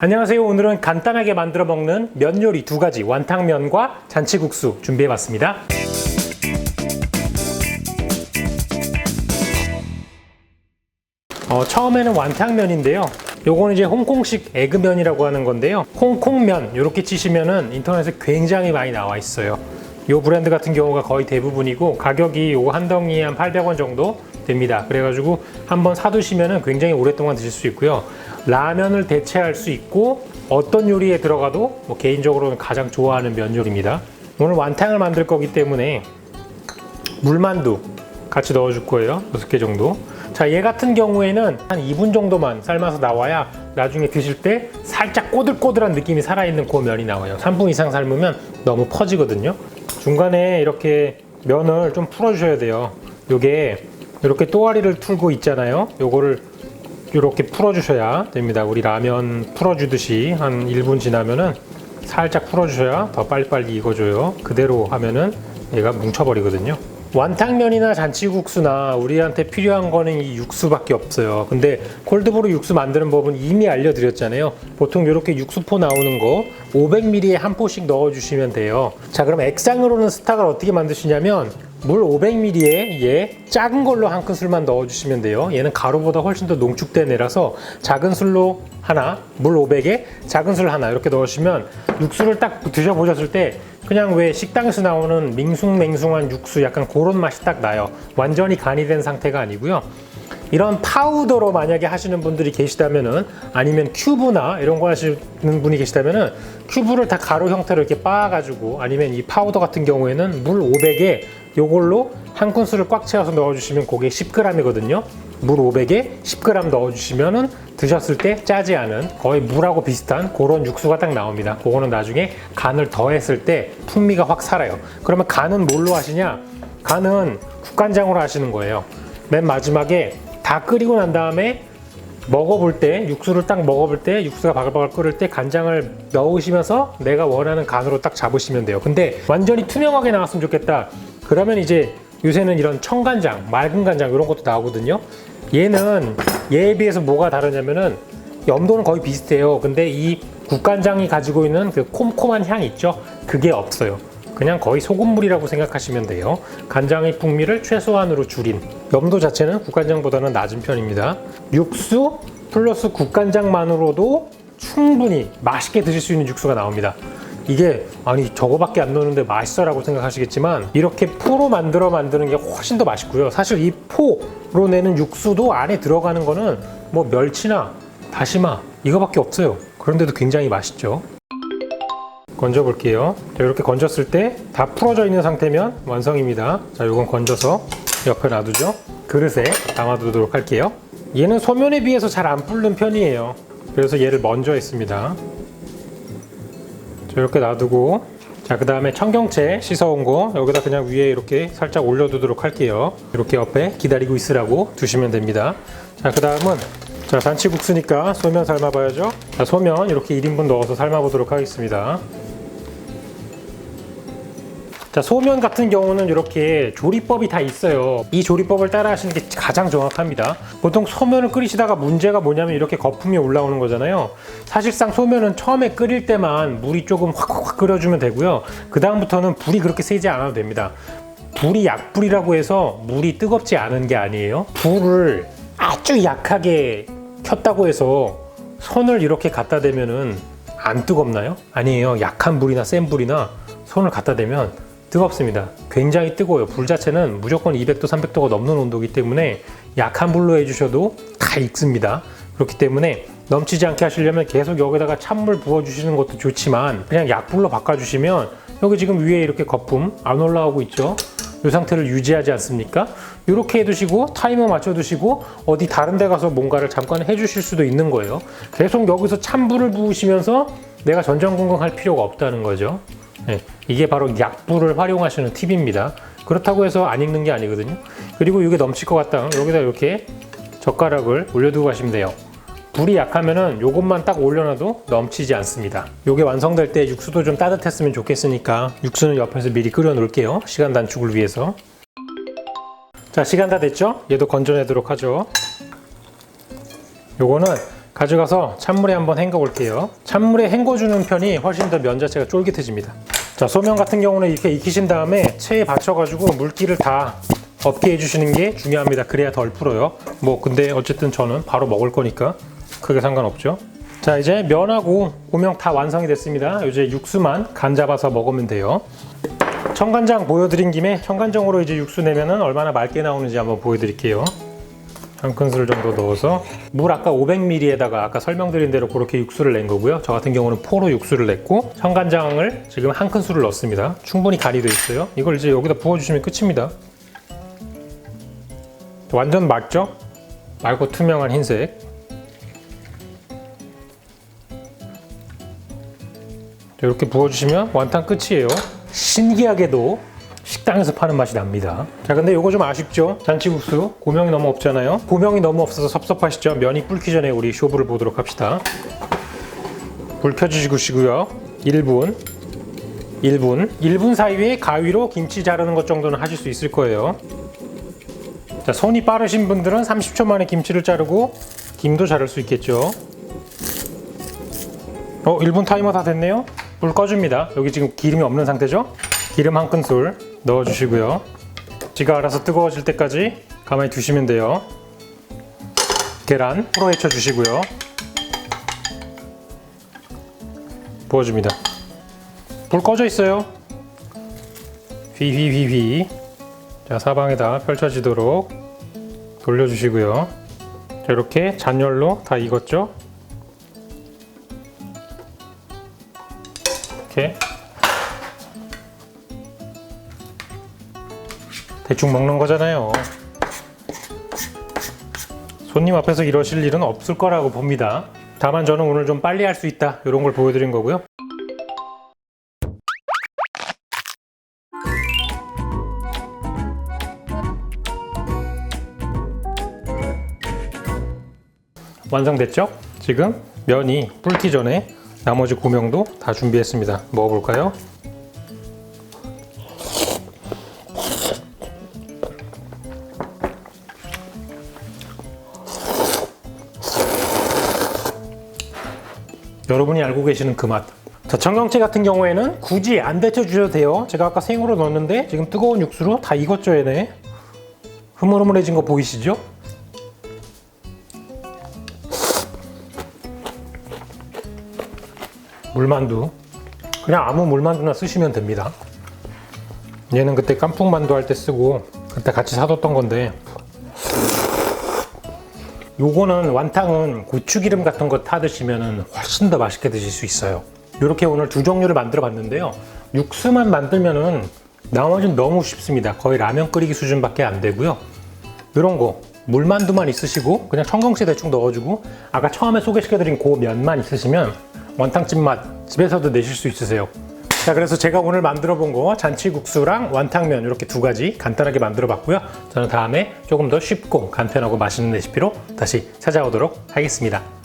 안녕하세요. 오늘은 간단하게 만들어 먹는 면 요리 두 가지 완탕면과 잔치국수 준비해 봤습니다. 어, 처음에는 완탕면인데요. 요거는 이제 홍콩식 에그면이라고 하는 건데요. 홍콩면 이렇게 치시면은 인터넷에 굉장히 많이 나와 있어요. 요 브랜드 같은 경우가 거의 대부분이고 가격이 요거 한 덩이에 한 800원 정도 됩니다. 그래가지고 한번 사두시면은 굉장히 오랫동안 드실 수 있고요. 라면을 대체할 수 있고 어떤 요리에 들어가도 뭐 개인적으로는 가장 좋아하는 면 요리입니다. 오늘 완탕을 만들 거기 때문에 물만두 같이 넣어줄 거예요. 6개 정도. 자, 얘 같은 경우에는 한 2분 정도만 삶아서 나와야 나중에 드실 때 살짝 꼬들꼬들한 느낌이 살아있는 그 면이 나와요. 3분 이상 삶으면 너무 퍼지거든요. 중간에 이렇게 면을 좀 풀어주셔야 돼요. 요게 이렇게 또아리를 틀고 있잖아요. 요거를 이렇게 풀어주셔야 됩니다. 우리 라면 풀어주듯이 한 1분 지나면은 살짝 풀어주셔야 더 빨리빨리 익어줘요. 그대로 하면은 얘가 뭉쳐버리거든요. 완탕면이나 잔치국수나 우리한테 필요한 거는 이 육수밖에 없어요. 근데 콜드브루 육수 만드는 법은 이미 알려드렸잖아요. 보통 이렇게 육수포 나오는 거 500ml에 한 포씩 넣어주시면 돼요. 자, 그럼 액상으로는 스탁을 어떻게 만드시냐면 물 500ml에 얘 작은 걸로 한 큰술만 넣어주시면 돼요. 얘는 가루보다 훨씬 더 농축된 애라서 작은 술로 하나, 물 500에 작은 술 하나 이렇게 넣으시면 육수를 딱 드셔보셨을 때 그냥 왜 식당에서 나오는 밍숭맹숭한 육수 약간 그런 맛이 딱 나요. 완전히 간이 된 상태가 아니고요. 이런 파우더로 만약에 하시는 분들이 계시다면은 아니면 큐브나 이런 거 하시는 분이 계시다면은 큐브를 다 가루 형태로 이렇게 빻아가지고 아니면 이 파우더 같은 경우에는 물 500에 요걸로 한 큰술을 꽉 채워서 넣어주시면 그게 10g이거든요. 물 500에 10g 넣어주시면은 드셨을 때 짜지 않은 거의 물하고 비슷한 그런 육수가 딱 나옵니다. 그거는 나중에 간을 더했을 때 풍미가 확 살아요. 그러면 간은 뭘로 하시냐? 간은 국간장으로 하시는 거예요. 맨 마지막에 다 끓이고 난 다음에 먹어볼 때 육수를 딱 먹어볼 때 육수가 바글바글 끓을 때 간장을 넣으시면서 내가 원하는 간으로 딱 잡으시면 돼요. 근데 완전히 투명하게 나왔으면 좋겠다. 그러면 이제 요새는 이런 청간장, 맑은 간장 이런 것도 나오거든요. 얘는 얘에 비해서 뭐가 다르냐면은 염도는 거의 비슷해요. 근데 이 국간장이 가지고 있는 그 콤콤한 향 있죠? 그게 없어요. 그냥 거의 소금물이라고 생각하시면 돼요. 간장의 풍미를 최소한으로 줄인 염도 자체는 국간장보다는 낮은 편입니다. 육수 플러스 국간장만으로도 충분히 맛있게 드실 수 있는 육수가 나옵니다. 이게 아니 저거밖에 안 넣는데 맛있어라고 생각하시겠지만 이렇게 포로 만들어 만드는 게 훨씬 더 맛있고요. 사실 이 포로 내는 육수도 안에 들어가는 거는 뭐 멸치나 다시마 이거밖에 없어요. 그런데도 굉장히 맛있죠. 건져 볼게요. 자, 이렇게 건졌을 때 다 풀어져 있는 상태면 완성입니다. 자, 이건 건져서 옆에 놔두죠. 그릇에 담아두도록 할게요. 얘는 소면에 비해서 잘 안 불는 편이에요. 그래서 얘를 먼저 했습니다. 자, 이렇게 놔두고 자, 그 다음에 청경채 씻어온 거 여기다 그냥 위에 이렇게 살짝 올려두도록 할게요. 이렇게 옆에 기다리고 있으라고 두시면 됩니다. 자, 그 다음은 자, 잔치국수니까 소면 삶아봐야죠. 자, 소면 이렇게 1인분 넣어서 삶아보도록 하겠습니다. 자, 소면 같은 경우는 이렇게 조리법이 다 있어요. 이 조리법을 따라 하시는 게 가장 정확합니다. 보통 소면을 끓이시다가 문제가 뭐냐면 이렇게 거품이 올라오는 거잖아요. 사실상 소면은 처음에 끓일 때만 물이 조금 확확확 끓여주면 되고요. 그다음부터는 불이 그렇게 세지 않아도 됩니다. 불이 약불이라고 해서 물이 뜨겁지 않은 게 아니에요. 불을 아주 약하게 켰다고 해서 손을 이렇게 갖다 대면은 안 뜨겁나요? 아니에요. 약한 불이나 센 불이나 손을 갖다 대면 뜨겁습니다. 굉장히 뜨거워요. 불 자체는 무조건 200도, 300도가 넘는 온도이기 때문에 약한 불로 해주셔도 다 익습니다. 그렇기 때문에 넘치지 않게 하시려면 계속 여기다가 찬물 부어주시는 것도 좋지만 그냥 약불로 바꿔주시면 여기 지금 위에 이렇게 거품 안 올라오고 있죠. 이 상태를 유지하지 않습니까? 이렇게 해두시고 타이머 맞춰두시고 어디 다른 데 가서 뭔가를 잠깐 해주실 수도 있는 거예요. 계속 여기서 찬불을 부으시면서 내가 전전긍긍할 필요가 없다는 거죠. 네, 이게 바로 약불을 활용하시는 팁입니다. 그렇다고 해서 안 익는 게 아니거든요. 그리고 이게 넘칠 것 같다. 여기다 이렇게 젓가락을 올려두고 가시면 돼요. 불이 약하면은 요것만 딱 올려놔도 넘치지 않습니다. 요게 완성될 때 육수도 좀 따뜻했으면 좋겠으니까 육수는 옆에서 미리 끓여 놓을게요. 시간 단축을 위해서. 자, 시간 다 됐죠? 얘도 건져내도록 하죠. 요거는 가져가서 찬물에 한번 헹궈 볼게요. 찬물에 헹궈주는 편이 훨씬 더 면 자체가 쫄깃해집니다. 자, 소면 같은 경우는 이렇게 익히신 다음에 체에 받쳐가지고 물기를 다 없게 해주시는 게 중요합니다. 그래야 덜 불어요. 뭐 근데 어쨌든 저는 바로 먹을 거니까 크게 상관없죠. 자 이제 면하고 고명 다 완성이 됐습니다. 이제 육수만 간 잡아서 먹으면 돼요. 청간장 보여드린 김에 청간장으로 이제 육수 내면은 얼마나 맑게 나오는지 한번 보여드릴게요. 한 큰술 정도 넣어서 물 아까 500ml에다가 아까 설명드린 대로 그렇게 육수를 낸 거고요. 저 같은 경우는 포로 육수를 냈고 청간장을 지금 한 큰술을 넣습니다. 충분히 간이 돼 있어요. 이걸 이제 여기다 부어주시면 끝입니다. 완전 맑죠? 맑고 투명한 흰색. 이렇게 부어주시면 완탕 끝이에요. 신기하게도 식당에서 파는 맛이 납니다. 자, 근데 이거 좀 아쉽죠? 잔치국수 고명이 너무 없잖아요. 고명이 너무 없어서 섭섭하시죠? 면이 불기 전에 우리 쇼부를 보도록 합시다. 불 켜주시고요. 1분, 1분, 1분 사이에 가위로 김치 자르는 것 정도는 하실 수 있을 거예요. 자, 손이 빠르신 분들은 30초 만에 김치를 자르고 김도 자를 수 있겠죠. 어, 1분 타이머 다 됐네요. 불 꺼줍니다. 여기 지금 기름이 없는 상태죠? 기름 한 큰술 넣어주시고요. 지가 알아서 뜨거워질 때까지 가만히 두시면 돼요. 계란 풀어 헤쳐 주시고요. 부어줍니다. 불 꺼져 있어요. 휘휘휘휘. 자, 사방에다 펼쳐지도록 돌려주시고요. 자, 이렇게 잔열로 다 익었죠? 이렇게 대충 먹는 거잖아요. 손님 앞에서 이러실 일은 없을 거라고 봅니다. 다만 저는 오늘 좀 빨리 할 수 있다 이런 걸 보여드린 거고요. 완성됐죠? 지금 면이 불기 전에 나머지 고명도 다 준비했습니다. 먹어볼까요? 여러분이 알고 계시는 그 맛. 자, 청경채 같은 경우에는 굳이 안 데쳐 주셔도 돼요. 제가 아까 생으로 넣었는데 지금 뜨거운 육수로 다 익었죠, 얘네. 흐물흐물해진 거 보이시죠? 물만두. 그냥 아무 물만두나 쓰시면 됩니다. 얘는 그때 깐풍만두 할 때 쓰고 그때 같이 사뒀던 건데 요거는 완탕은 고추기름 같은 거 타 드시면 훨씬 더 맛있게 드실 수 있어요. 이렇게 오늘 두 종류를 만들어 봤는데요. 육수만 만들면은 나머지는 너무 쉽습니다. 거의 라면 끓이기 수준밖에 안 되고요. 이런 거 물만두만 있으시고 그냥 청경채 대충 넣어주고 아까 처음에 소개시켜드린 그 면만 있으시면 원탕집 맛 집에서도 내실 수 있으세요. 자 그래서 제가 오늘 만들어 본 거 잔치국수랑 완탕면 이렇게 두 가지 간단하게 만들어 봤고요. 저는 다음에 조금 더 쉽고 간편하고 맛있는 레시피로 다시 찾아오도록 하겠습니다.